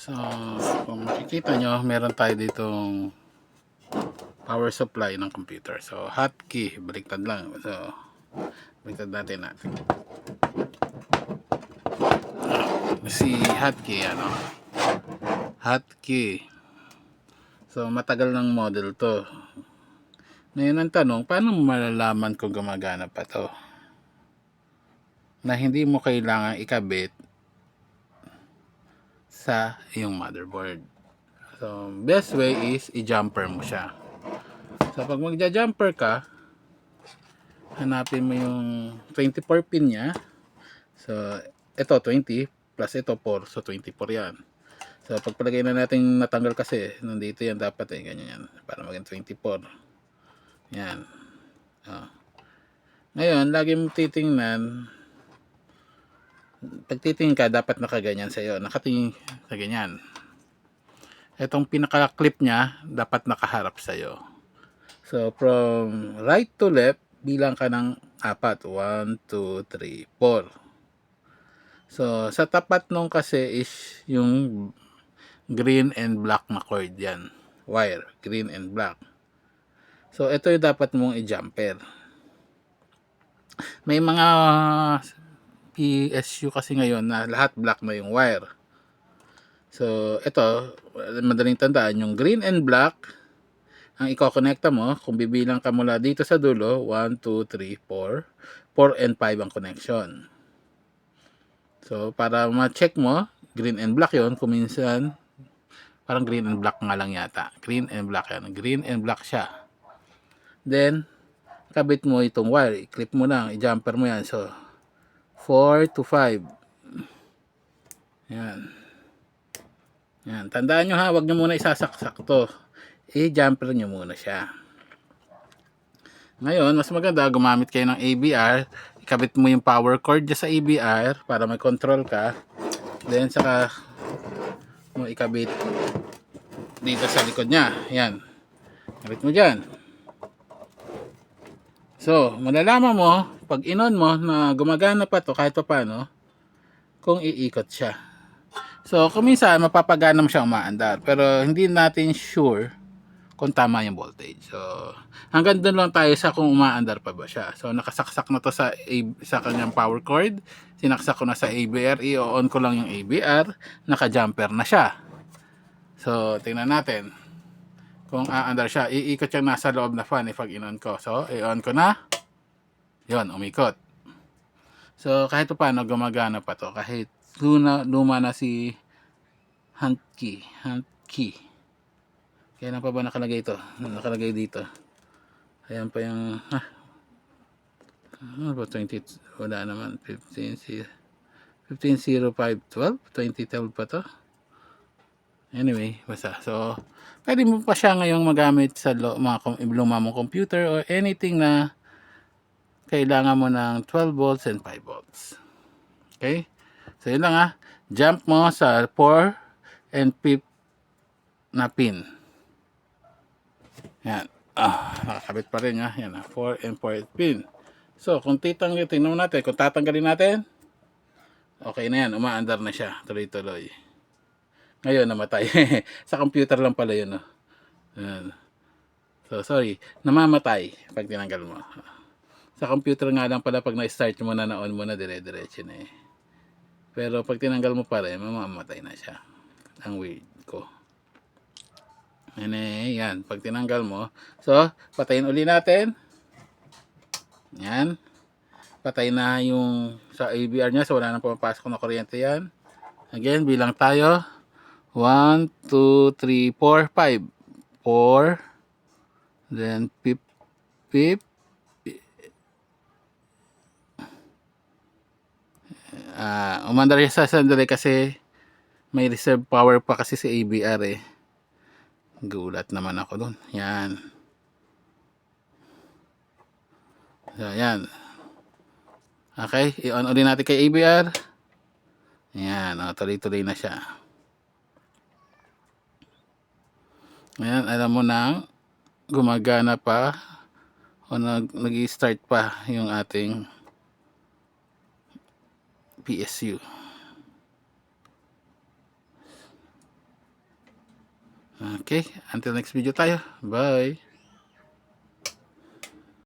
So, kung makikita nyo, meron tayo ditong power supply ng computer. So, hotkey, baliktad lang. So, baliktad natin natin. Si hotkey, ano? Hotkey. So, matagal ng model to. Ngayon ang tanong, paano malalaman kung gumagana pa to? Na hindi mo kailangan ikabit sa iyong motherboard. So, best way is i-jumper mo siya. So, pag magja-jumper ka, hanapin mo yung 24 pin niya. So, ito 20 plus ito 4. So, 24 yan. So, pagpalagay na natin natanggal kasi, nandito yan dapat eh, ganyan yan. Para maging 24. Yan. Oh. Ngayon, lagi mo titingnan, pag titingin ka, dapat nakaganyan sa'yo. Nakatingin sa ganyan. Itong pinaka-clip niya, dapat nakaharap sa'yo. So, from right to left, bilang ka ng apat. 1, 2, 3, 4. So, sa tapat nung kasi is yung green and black na cord yan. Wire, green and black. So, ito yung dapat mong i-jumper. May mga PSU kasi ngayon na lahat black na yung wire. So, ito, madaling tandaan, yung green and black, ang ikokonekta mo, kung bibilang ka mula dito sa dulo, 1, 2, 3, 4, 4 and 5 ang connection. So, para ma-check mo, green and black yon kung minsan, parang green and black nga lang yata. Green and black yan. Green and black siya. Then, kabit mo itong wire. I-clip mo lang. I-jumper mo yan. So, 4 to 5. Yan. Yan. Tandaan nyo ha, wag nyo muna isasaksak to. I-jumper nyo muna siya. Ngayon, mas maganda gumamit kayo ng ABR. Ikabit mo yung power cord dyan sa ABR para may control ka. Then, saka mo ikabit dito sa likod niya. Yan. Kabit mo dyan. So, malalaman mo, pag inon mo na gumagana pa to kahit pa paano, kung iikot siya. So, kung minsan, mapapagana mo siya umaandar. Pero, hindi natin sure kung tama yung voltage. So, hanggang doon lang tayo sa kung umaandar pa ba siya. So, nakasaksak na to sa, sa kanyang power cord. Sinaksak ko na sa ABR. I-on ko lang yung ABR. Naka-jumper na siya. So, tingnan natin. Kung aandar siya, iikot siya nasa loob na fan eh, pag in-on ko. So, i-on ko na. Yon, umikot. So, kahit pa paano, gumagana pa to. Kahit luma, luma na si Hantkey. Hantkey. Kailan pa ba nakalagay ito? Nakalagay dito. Ayan pa yung... Ah, ano ba? 20... Wala naman. 15... si- 15.05.12? 2012 pa to? Anyway, basta. So, pwede mo pa siya ngayong magamit sa lo, mga luma mong computer or anything na kailangan mo ng 12 volts and 5 volts. Okay? So, yun lang ha. Jump mo sa 4 and 5 na pin. Yan. Ah, nakakabit pa rin ha. Yan ha. 4 and 4 pin. So, kung titanggal, tingnan natin. Kung tatanggalin natin, okay na yan. Umaandar na siya. Tuloy-tuloy. Ngayon, namatay. sa computer lang pala yun. No? Yan. So, sorry. Namamatay pag tinanggal mo. Sa computer nga lang pala pag na-start mo na na-on mo na dire-diretso na eh. Pero pag tinanggal mo pa rin, mamamatay na siya. Ang weird ko. Yan eh, yan. Pag tinanggal mo. So, patayin uli natin. Yan. Patay na yung sa ABR niya. So, wala nang pumapasok na kuryente yan. Again, bilang tayo. 1, 2, 3, 4, 5. 4. Then, pip, pip. Ah, umandar siya sa sandali kasi may reserve power pa kasi si ABR eh. Gulat naman ako dun. Yan. So, yan. Okay, i-on ulit natin kay ABR. Yan, oh, tuloy-tuloy na siya. Ayan, alam mo na gumagana pa o nag, nag-start pa yung ating PSU. Okay, until next video tayo. Bye.